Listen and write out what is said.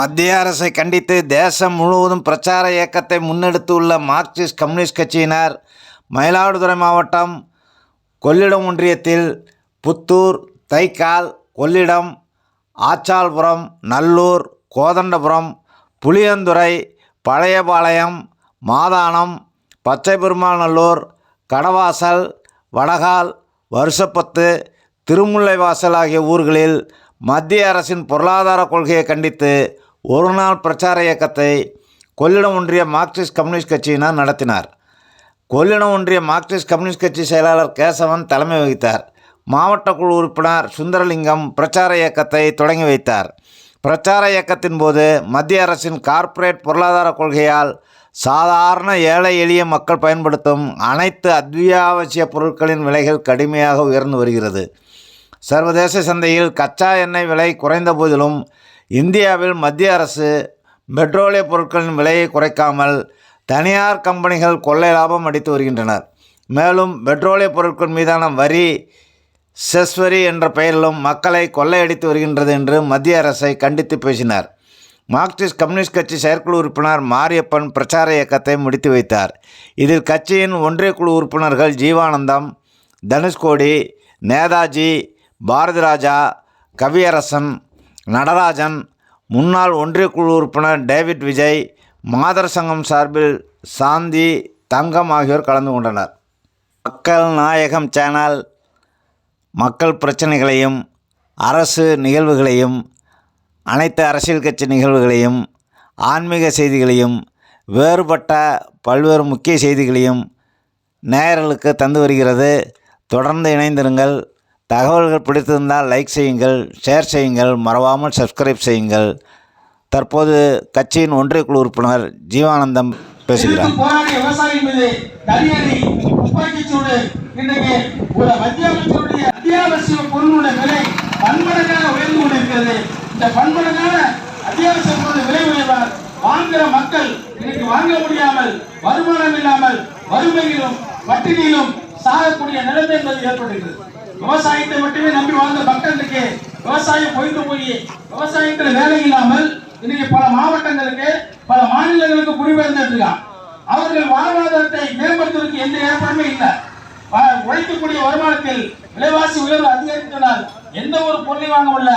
மத்திய அரசை கண்டித்து தேசம் முழுவதும் பிரச்சார இயக்கத்தை முன்னெடுத்துள்ள மார்க்சிஸ்ட் கம்யூனிஸ்ட் கட்சியினர் மயிலாடுதுறை மாவட்டம் கொள்ளிடம் ஒன்றியத்தில் புத்தூர் தைக்கால் கொள்ளிடம் ஆச்சாள்புரம் நல்லூர் கோதண்டபுரம் புளியந்துறை பழையபாளையம் மாதானம் பச்சைபெருமாநல்லூர் கடவாசல் வடகால் வருஷப்பத்து திருமுல்லைவாசல் ஆகிய ஊர்களில் மத்திய அரசின் பொருளாதார கொள்கையை கண்டித்து ஒரு நாள் பிரச்சார இயக்கத்தை கொள்ளிடம் ஒன்றிய மார்க்சிஸ்ட் கம்யூனிஸ்ட் கட்சியினர் நடத்தினார். கொள்ளிடம் ஒன்றிய மார்க்சிஸ்ட் கம்யூனிஸ்ட் கட்சி செயலாளர் கேசவன் தலைமை வகித்தார். மாவட்ட குழு உறுப்பினர் சுந்தரலிங்கம் பிரச்சார இயக்கத்தை தொடங்கி வைத்தார். பிரச்சார இயக்கத்தின் போது மத்திய அரசின் கார்ப்பரேட் பொருளாதார கொள்கையால் சாதாரண ஏழை எளிய மக்கள் பயன்படுத்தும் அனைத்து அத்தியாவசிய பொருட்களின் விலைகள் கடுமையாக உயர்ந்து வருகிறது. சர்வதேச சந்தையில் கச்சா எண்ணெய் விலை குறைந்த போதிலும் இந்தியாவில் மத்திய அரசு பெட்ரோலிய பொருட்களின் விலையை குறைக்காமல் தனியார் கம்பெனிகள் கொள்ளை லாபம் அடித்து வருகின்றனர். மேலும் பெட்ரோலிய பொருட்கள் மீதான வரி செஸ் வரி என்ற பெயரிலும் மக்களை கொள்ளையடித்து வருகின்றது என்று மத்திய அரசை கண்டித்து பேசினார். மார்க்சிஸ்ட் கம்யூனிஸ்ட் கட்சி செயற்குழு உறுப்பினர் மாரியப்பன் பிரச்சார இயக்கத்தை முடித்து வைத்தார். இதில் கட்சியின் ஒன்றிய குழு உறுப்பினர்கள் ஜீவானந்தம் தனுஷ்கோடி நேதாஜி பாரதிராஜா கவியரசன் நடராஜன் முன்னாள் ஒன்றிய குழு உறுப்பினர் டேவிட் விஜய் மாதர் சங்கம் சார்பில் சாந்தி தங்கம் ஆகியோர் கலந்து கொண்டனர். மக்கள் நாயகம் சேனல் மக்கள் பிரச்சனைகளையும் அரசு நிகழ்வுகளையும் அனைத்து அரசியல் கட்சி நிகழ்வுகளையும் ஆன்மீக செய்திகளையும் வேறுபட்ட பல்வேறு முக்கிய செய்திகளையும் நேயர்களுக்கு தந்து வருகிறது. தொடர்ந்து இணைந்திருங்கள். தகவல்கள் பிடித்திருந்தால் லைக் செய்யுங்கள் ஷேர் செய்யுங்கள் மறவாமல் சப்ஸ்கிரைப் செய்யுங்கள். தற்போது கட்சியின் ஒன்றிய குழு உறுப்பினர் ஜீவானந்தம் பேசுகிறார். அத்தியாவசிய பொருளுடைய விலை உயர்வால் வாங்குகிற மக்கள் இன்னைக்கு வாங்க முடியாமல் வருமானம் இல்லாமல் வறுமையிலும் பட்டினியிலும் சாகக்கூடிய நிலைமை என்பது ஏற்படுகிறது. விவசாயத்தை மட்டுமே நம்பி வாழ்ந்த மக்களுக்கு விவசாயம் பொய்ந்து போய் விவசாயத்துல வேலை இல்லாமல் இன்னைக்கு பல மாவட்டங்களுக்கு பல மாநிலங்களுக்கு குடிபெயர்ந்துட்டு அவர்கள் வாழ்வாதாரத்தை மேம்படுத்துவதற்கு எந்த ஏற்பாடுமே இல்லை. உழைக்கக்கூடிய வருமானத்தில் விலைவாசி உயர்வு அதிகரித்ததால் எந்த ஒரு பொருளை வாங்க முடியல.